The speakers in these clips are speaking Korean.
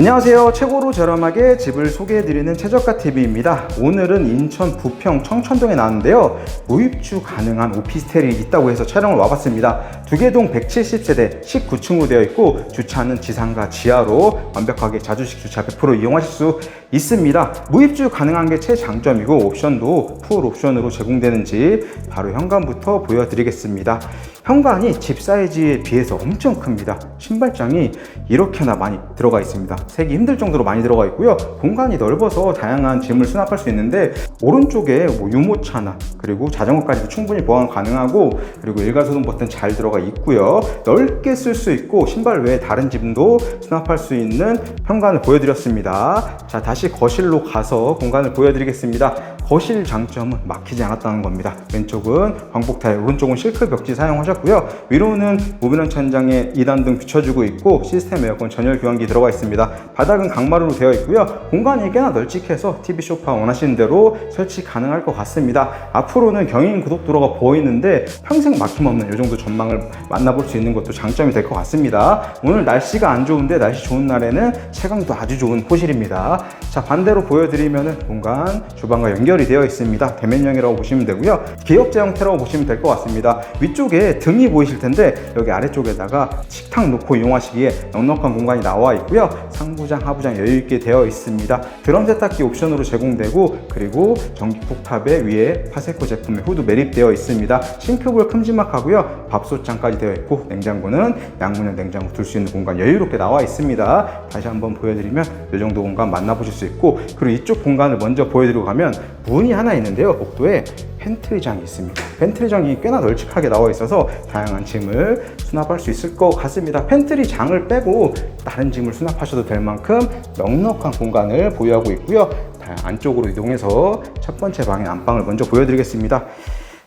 안녕하세요. 최고로 저렴하게 집을 소개해드리는 최저가 TV입니다. 오늘은 인천 부평 청천동에 나왔는데요. 무입주 가능한 오피스텔이 있다고 해서 촬영을 와봤습니다. 두개동 170세대 19층으로 되어 있고 주차는 지상과 지하로 완벽하게 자주식 주차 100% 이용하실 수 있습니다. 무입주 가능한 게 최장점이고 옵션도 풀 옵션으로 제공되는 집 바로 현관부터 보여드리겠습니다. 현관이 집 사이즈에 비해서 엄청 큽니다. 신발장이 이렇게나 많이 들어가 있습니다. 세기 힘들 정도로 많이 들어가 있고요. 공간이 넓어서 다양한 짐을 수납할 수 있는데 오른쪽에 뭐 유모차나 그리고 자전거까지도 충분히 보완 가능하고 그리고 일괄소등 버튼 잘 들어가 있고요. 넓게 쓸 수 있고 신발 외에 다른 짐도 수납할 수 있는 현관을 보여드렸습니다. 자 다시 거실로 가서 공간을 보여드리겠습니다. 거실 장점은 막히지 않았다는 겁니다. 왼쪽은 광복 타일, 오른쪽은 실크 벽지 사용하셨고요. 위로는 무변형 천장에 2단 등 비춰주고 있고 시스템 에어컨 전열 교환기 들어가 있습니다. 바닥은 강마루로 되어 있고요. 공간이 꽤나 널찍해서 TV 소파 원하시는 대로 설치 가능할 것 같습니다. 앞으로는 경인 고속도로가 보이는데 평생 막힘없는 이 정도 전망을 만나볼 수 있는 것도 장점이 될 것 같습니다. 오늘 날씨가 안 좋은데 날씨 좋은 날에는 채광도 아주 좋은 호실입니다. 자 반대로 보여드리면은 공간 주방과 연결 이 되어 있습니다. 대면형이라고 보시면 되고요. 기역자 형태라고 보시면 될 것 같습니다. 위쪽에 등이 보이실 텐데 여기 아래쪽에다가 식탁 놓고 이용하시기에 넉넉한 공간이 나와 있고요. 상부장, 하부장 여유 있게 되어 있습니다. 드럼 세탁기 옵션으로 제공되고 그리고 전기 쿡탑에 위에 파세코 제품의 후드 매립되어 있습니다. 싱크볼 큼지막하고요. 밥솥장까지 되어 있고 냉장고는 양문형 냉장고 둘 수 있는 공간 여유롭게 나와 있습니다. 다시 한번 보여드리면 이 정도 공간 만나보실 수 있고 그리고 이쪽 공간을 먼저 보여드리고 가면 문이 하나 있는데요. 복도에 팬트리장이 있습니다. 팬트리장이 꽤나 널찍하게 나와 있어서 다양한 짐을 수납할 수 있을 것 같습니다. 팬트리 장을 빼고 다른 짐을 수납하셔도 될 만큼 넉넉한 공간을 보유하고 있고요. 다 안쪽으로 이동해서 첫 번째 방의 안방을 먼저 보여드리겠습니다.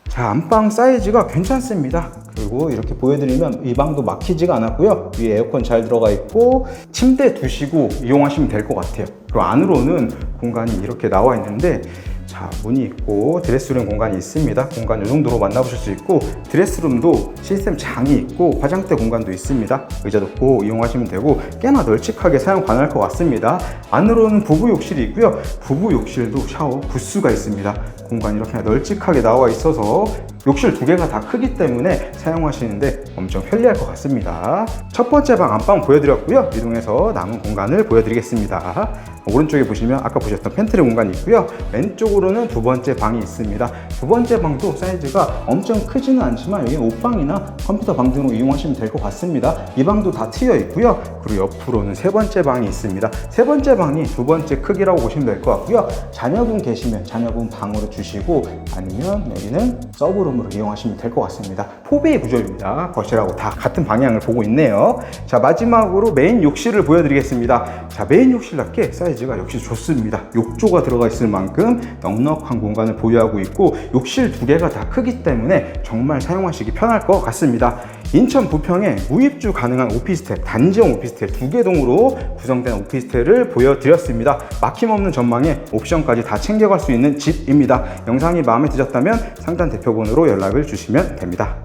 자, 안방 사이즈가 괜찮습니다. 그리고 이렇게 보여드리면 이 방도 막히지가 않았고요. 위에 에어컨 잘 들어가 있고 침대 두시고 이용하시면 될 것 같아요. 그리고 안으로는 공간이 이렇게 나와 있는데 자, 문이 있고 드레스룸 공간이 있습니다. 공간 이 정도로 만나보실 수 있고 드레스룸도 시스템 장이 있고 화장대 공간도 있습니다. 의자 놓고 이용하시면 되고 꽤나 널찍하게 사용 가능할 것 같습니다. 안으로는 부부 욕실이 있고요. 부부 욕실도 샤워 부스가 있습니다. 공간이 이렇게 널찍하게 나와 있어서 욕실 두 개가 다 크기 때문에 사용하시는데 엄청 편리할 것 같습니다. 첫 번째 방 안방 보여드렸고요. 이동해서 남은 공간을 보여드리겠습니다. 오른쪽에 보시면 아까 보셨던 팬트리 공간이 있고요. 왼쪽으로는 두 번째 방이 있습니다. 두 번째 방도 사이즈가 엄청 크지는 않지만 여기 옷방이나 컴퓨터 방 등으로 이용하시면 될 것 같습니다. 이 방도 다 트여 있고요. 그리고 옆으로는 세 번째 방이 있습니다. 세 번째 방이 두 번째 크기라고 보시면 될 것 같고요. 자녀분 계시면 자녀분 방으로 주시고 아니면 여기는 서브룸 으로 이용하시면 될 것 같습니다. 포베이 구조입니다. 거실하고 다 같은 방향을 보고 있네요. 자 마지막으로 메인 욕실을 보여드리겠습니다. 자 메인 욕실답게 사이즈가 역시 좋습니다. 욕조가 들어가 있을 만큼 넉넉한 공간을 보유하고 있고 욕실 두 개가 다 크기 때문에 정말 사용하시기 편할 것 같습니다. 인천 부평에 무입주 가능한 오피스텔, 단지형 오피스텔 두 개 동으로 구성된 오피스텔을 보여드렸습니다. 막힘없는 전망에 옵션까지 다 챙겨갈 수 있는 집입니다. 영상이 마음에 드셨다면 상단 대표번호로 연락을 주시면 됩니다.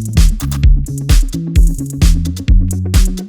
Thank you.